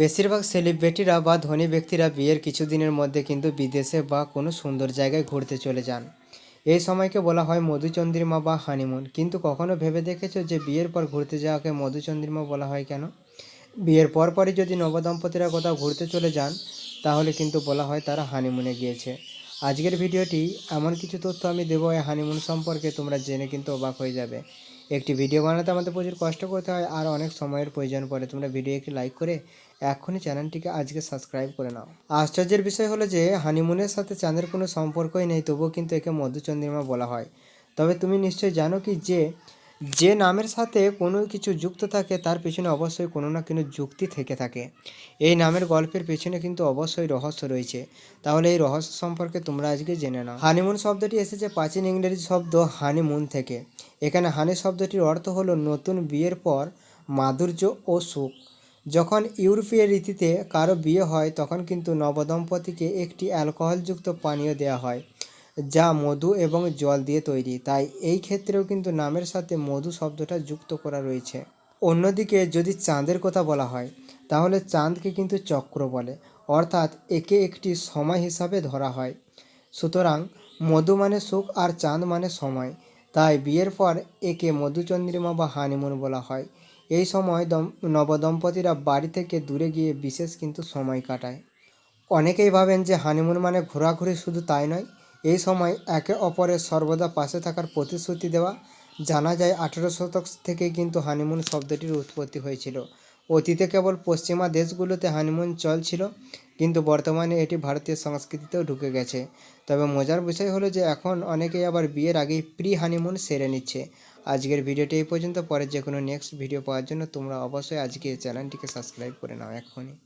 বেশিরভাগ সেলিব্রিটিরা বা ধনী ব্যক্তিরা বিয়ের কিছুদিনের মধ্যে কিন্তু বিদেশে বা কোনো সুন্দর জায়গায় ঘুরতে চলে যান। এই সময়কে বলা হয় মধুচন্দ্রিমা বা হানিমুন কিন্তু কখনো ভেবে দেখেছ যে বিয়ের পর ঘুরতে যাওয়াকে মধুচন্দ্রিমা বলা হয় কেন? বিয়ের পরপরই যদি নবদম্পতিরা কোথাও ঘুরতে চলে যান, তাহলে কিন্তু বলা হয় তারা হানিমুনে গিয়েছে। আজকের ভিডিওটি এমন কিছু তথ্য আমি দেবো, এই হানিমুন সম্পর্কে তোমরা জেনে কিন্তু অবাক হয়ে যাবে। একটি ভিডিও বানাতে আমাদের প্রচুর কষ্ট করতে হয় আর অনেক সময়ের প্রয়োজন পড়ে। তোমরা ভিডিও একটি লাইক করে এখনই চ্যানেলটিকে আজকে সাবস্ক্রাইব করে নাও। আশ্চর্যের বিষয় হলো যে হানিমুনের সাথে চাঁদের কোনো সম্পর্কই নেই, তবুও কিন্তু একে মধুচন্দ্রিমা বলা হয়। তবে তুমি নিশ্চয়ই জানো কি যে যে নামের সাথে কোনো কিছু যুক্ত থাকে, তার পেছনে অবশ্যই কোনো না কোনো যুক্তি থেকে থাকে। এই নামের গল্পের পেছনে কিন্তু অবশ্যই রহস্য রয়েছে। তাহলে এই রহস্য সম্পর্কে তোমরা আজকে জেনে নাও। হানিমুন শব্দটি এসেছে প্রাচীন ইংরেজি শব্দ হানিমুন থেকে। এখানে হানি শব্দটির অর্থ হলো নতুন বিয়ের পর মাধুর্য ও সুখ। যখন ইউরোপীয় রীতিতে কারও বিয়ে হয়, তখন কিন্তু নবদম্পতিকে একটি অ্যালকোহলযুক্ত পানীয় দেওয়া হয়, যা মধু এবং জল দিয়ে তৈরি। তাই এই ক্ষেত্রেও কিন্তু নামের সাথে মধু শব্দটা যুক্ত করা রয়েছে। অন্যদিকে যদি চাঁদের কথা বলা হয়, তাহলে চাঁদকে কিন্তু চক্র বলে, অর্থাৎ একে একটি সময় হিসাবে ধরা হয়। সুতরাং মধু মানে সুখ আর চাঁদ মানে সময়। তাই বিয়ের পর একে মধুচন্দ্রিমা বা হানিমুন বলা হয়। এই সময় দম নবদম্পতিরা বাড়ি থেকে দূরে গিয়ে বিশেষ কিন্তু সময় কাটায়। অনেকেই ভাবেন যে হানিমুন মানে ঘোরাঘুরি শুধু তাই নয়, এই সময় একে অপরের সর্বদা পাশে থাকার প্রতিশ্রুতি দেওয়া। জানা যায় আঠেরো শতক থেকে কিন্তু হানিমুন শব্দটির উৎপত্তি হয়েছিল। অতীতে কেবল পশ্চিমা দেশগুলোতে হানিমুন চলছিল কিন্তু বর্তমানে এটি ভারতীয় সংস্কৃতিতেও ঢুকে গেছে। তবে মজার বিষয় হলো যে এখন অনেকেই আবার বিয়ের আগেই প্রি হানিমুন সেরে নিচ্ছে। আজকের ভিডিওটি এই পর্যন্ত। পরে যে কোনো নেক্সট ভিডিও পাওয়ার জন্য তোমরা অবশ্যই আজকে চ্যানেলটিকে সাবস্ক্রাইব করে নাও এখনই